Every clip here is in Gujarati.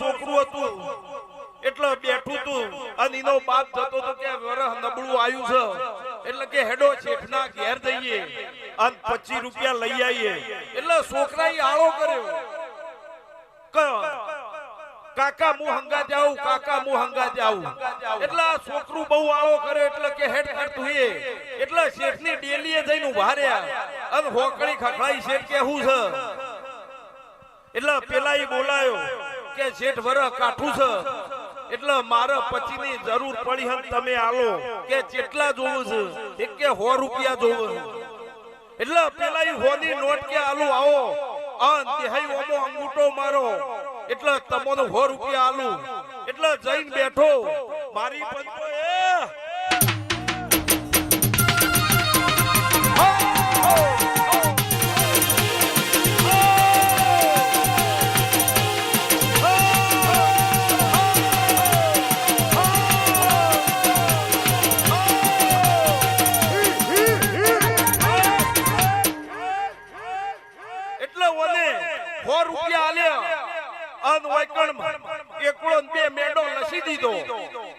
છોકરું હતું. એટલે બેઠું તું. અને એનો બાપ જતો તો કે વરહ નબળું આવ્યું છે. એટલે કે હેડો શેઠના ઘેર જઈએ. અને પચીસ રૂપિયા લઈ આવીએ એટલે છોકરાએ આળો કર્યો. કાકા હું હંગા જાઉં કાકા હું હંગા જાઉં એટલે આ છોકરું બહુ આળો કર્યો એટલે કે હેડ કરતું એ એટલે શેઠની ડેલીએ જઈને ઊભા રહ્યા. અને હોકળી ખખડાઈ શેઠ કે હું છે? એટલે પેલા એ બોલાયો કે શેઠ વર કાઠું છે. એટલે મારે પચીની જરૂર પડી હન તમે આલો. કે કેટલા જોવું છે, એક કે સો રૂપિયા જોવું એટલે પેલા એ હોની નોટ કે આલુ, આવો. આ દેહાઈ ઓમો અંગૂઠો મારો. એટલે તમોનો સો રૂપિયા આલુ. એટલે જઈને બેઠો. મારી પંચો એ અન વાયકણ એકલો ને બે મેડો લસી દીધો.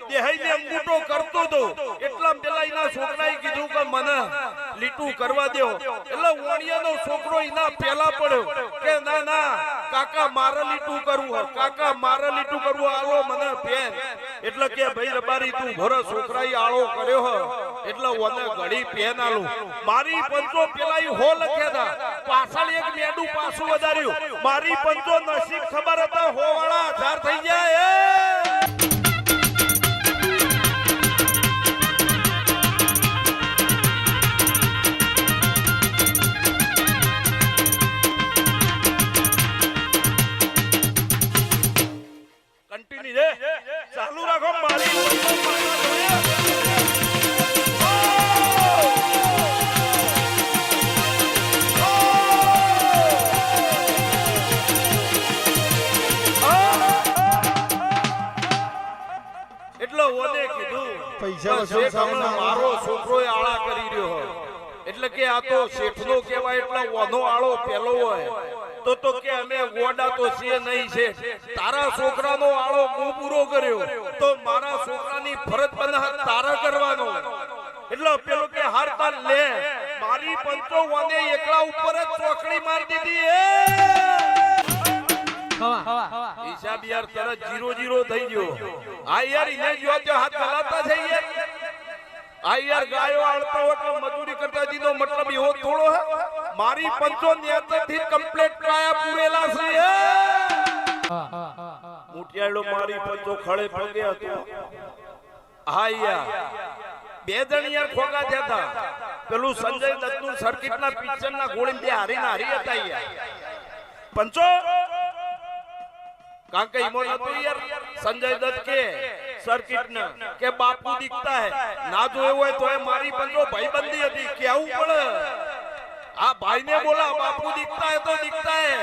દેહાઈને અંગૂઠો કરતો તો એટલા પેલા એના છોકરાએ કીધું કે મને લીટું કરવા દો એટલે ઓણિયાનો છોકરો એના પેલા પડ્યો કે, ના ના, કાકા, મારે લીટું કરવું કાકા, મારે લીટું કરવું આલો મને પેન એટલે કે, ભાઈ, રબારી, તું ભરો છોકરાએ આળો કર્યો હો. એટલે ઓને ઘડી પેન આલું. મારી પંચો પેલા હો લખ્યા હતા પાછળ એક મેડું પાછું વધાર્યું. મારી પંચો નસીબ ખબર હતા, હોવાળા હજાર થઈ જાય ચાલુ રાખો, મારી પૈસા શેઠ હમણાં મારો છોકરો આળા કરી રહ્યો હોય. એટલે કે આ તો શેઠનો કહેવાય એટલે વધો આળો પેલો હોય. તો તો કે અમે ગોડા તો છે નહીં છે તારા છોકરાનો આળો હું પૂરો કર્યો. તો મારા છોકરાની ફરજ બને તારા કરવાનો. એટલે પેલો કે હારતા લે. મારી પંચો વાને એકલા ઉપર જ ચોકડી મારી દીધી એ! હિસાબ યાર તરત જીરો જીરો થઈ ગયો. આ યાર ઇને જો તે હાથ ચલાતા છે યાર આ યાર ગાયો આળતા હોય તો મજૂરી કરતા દીધો મતલબ એવો થોડો હે. મારી પંચો નેતરથી કમ્પ્લીટ કાયા પૂરેલા છે. એ મુઠિયાળો મારી પંચો ખળે પગે હતો. હા યાર બે જણ યાર ખોગા થયા હતા. પેલું સંજય દત્તનું સર્કિટના પિક્ચરના ગોળી બે હારીને હારી હતા યાર. પંચો કારણ કે ઈમો નતો યાર. સંજય દત્ત કે સર્કિટ ને કે બાપુ દીખતા હે. ના જોયો હોય તો એ મારી ભાઈ ભાઈબંધી હતી, કેવું પડે આ ભાઈને બોલા, બાપુ દીખતા હે તો દીખતા હે.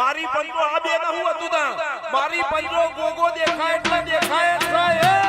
મારી બંદો આ બે ના હું હતું તા મારી બંદો ગોગો દેખાય, એટલે દેખાય એ